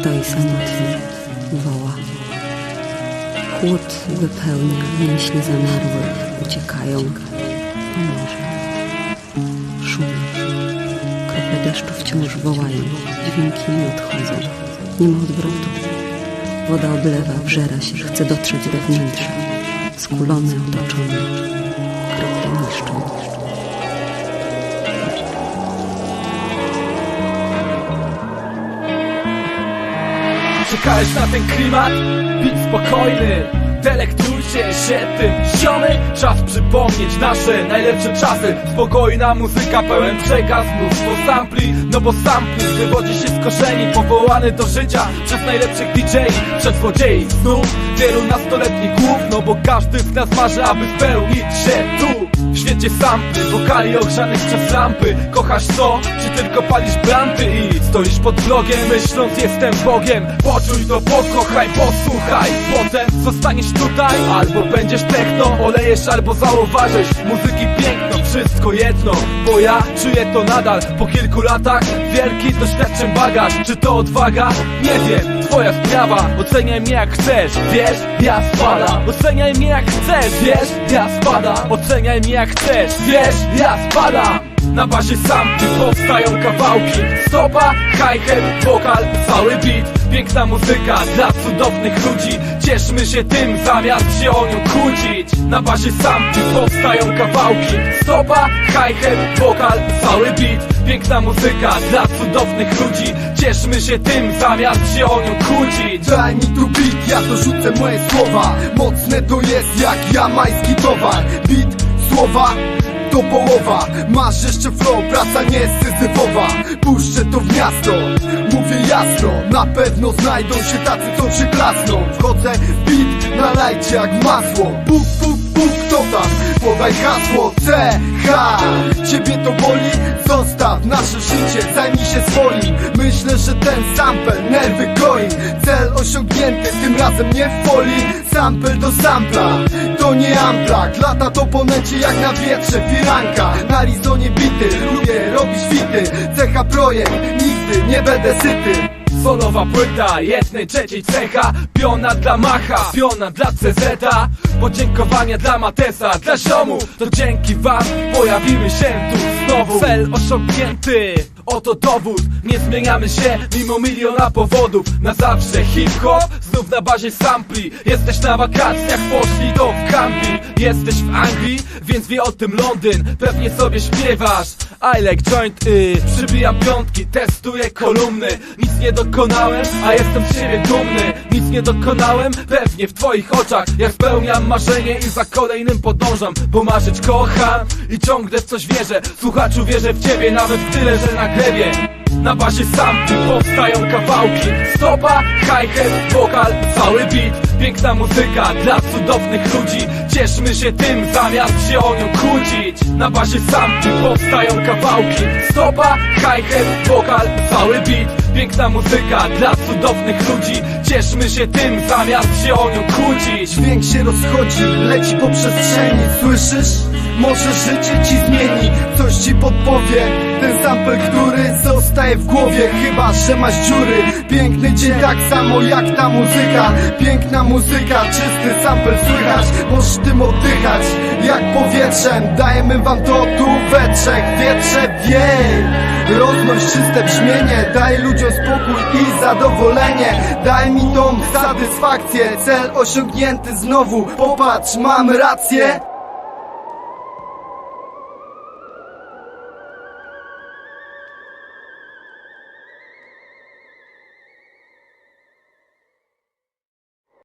Stoi samotny, woła. Chłód wypełnia mięśnie zamarłe, uciekają. Pomoże. Szumi. Krople deszczu wciąż wołają, dźwięki nie odchodzą. Nie ma odwrotu. Woda oblewa, wżera się, chce dotrzeć do wnętrza. Skulone, otoczone. Czekałeś na ten klimat? Bit spokojny Delektujcie się tym ziomy Czas przypomnieć nasze najlepsze czasy. Spokojna muzyka, pełen przekaz Mnóstwo sampli, no bo sampli Wywodzi się z korzeni Powołany do życia przez najlepszych DJ Przez złodziei znów Wielu nastoletnich głów. No bo każdy z nas marzy, aby spełnić się tu. W świecie sampli, wokali ogrzanych przez lampy. Kochasz to, czy tylko palisz blanty I stoisz pod blogiem, myśląc jestem Bogiem. Poczuj to, pokochaj, posłuchaj. Potem zostaniesz tutaj, albo będziesz techno Olejesz albo zauważysz. Muzyki piękno Wszystko jedno, bo ja czuję to nadal. Po kilku latach wielki doświadczeń bagaż. Czy to odwaga? Nie wiem, twoja sprawa. Oceniaj mnie jak chcesz, wiesz, ja spadam Oceniaj mnie jak chcesz, wiesz, ja spadam Oceniaj mnie jak chcesz, wiesz, ja spadam na bazie sampli powstają kawałki. Stopa, hi-hat, wokal, cały beat. Piękna muzyka dla cudownych ludzi. Cieszmy się tym zamiast się o nią kłócić. Na bazie sampli powstają kawałki. Stopa, hi-hat, wokal, cały beat. Piękna muzyka dla cudownych ludzi. Cieszmy się tym zamiast się o nią kłócić. Daj mi tu beat, ja dorzucę moje słowa. Mocne to jest jak jamański towar. Beat, słowa, to połowa. Masz jeszcze flow, praca nie jest syzyfowa. Puszczę to w miasto, mówię jasno. Na pewno znajdą się tacy, co przyklasną Wchodzę w beat, nalajcie jak masło. Puk, puk, puk, kto tam? Podaj hasło C, H. Ciebie to boli? Zostaw nasze życie, zajmij się swoim. Myślę, że ten sample nerwy goi Cel osiągnięty, tym razem nie w folii. Sample do sampla, to nie ampla Lata to ponęcie jak na wietrze Firanka, na Arizonie bity Lubię robić fity, cecha projekt Nigdy nie będę syty Solowa płyta, jednej trzeciej cecha. Piona dla Macha, piona dla CZ Podziękowania dla Matesa, dla ziomu. To dzięki wam pojawimy się tu znowu. Cel osiągnięty, oto dowód. Nie zmieniamy się mimo miliona powodów. Na zawsze hip-hop, znów na bazie sampli. Jesteś na wakacjach, poszli to w camping Jesteś w Anglii, więc wie o tym Londyn. Pewnie sobie śpiewasz. I like joint, y Przybijam piątki, testuję kolumny. Nic nie dokonałem, a jestem z siebie dumny. Nic nie dokonałem, pewnie w twoich oczach. Ja spełniam marzenie i za kolejnym podążam Bo marzyć kocham i ciągle w coś wierzę. Słuchaczu wierzę w ciebie, nawet w tyle, że na glebie. Na bazie sampli powstają kawałki. Stopa, hi-hat, wokal, cały beat. Piękna muzyka dla cudownych ludzi. Cieszmy się tym zamiast się o nią kłócić. Na bazie sampli powstają kawałki. Stopa, hi-hat, wokal, cały beat Piękna muzyka dla cudownych ludzi. Cieszmy się tym zamiast się o nią kłócić. Dźwięk się rozchodzi, leci po przestrzeni. Słyszysz? Może życie ci zmieni. Coś ci podpowie. Ten sample, który zostaje w głowie. Chyba, że masz dziury. Piękny dzień tak samo jak ta muzyka. Piękna muzyka, czysty sample słychać. Możesz tym oddychać Jak powietrzem. Dajemy wam to tu we trzech Wietrze wiej Roznoś czyste brzmienie Daj ludziom spokój i zadowolenie. Daj mi tą satysfakcję Cel osiągnięty znowu. Popatrz, mam rację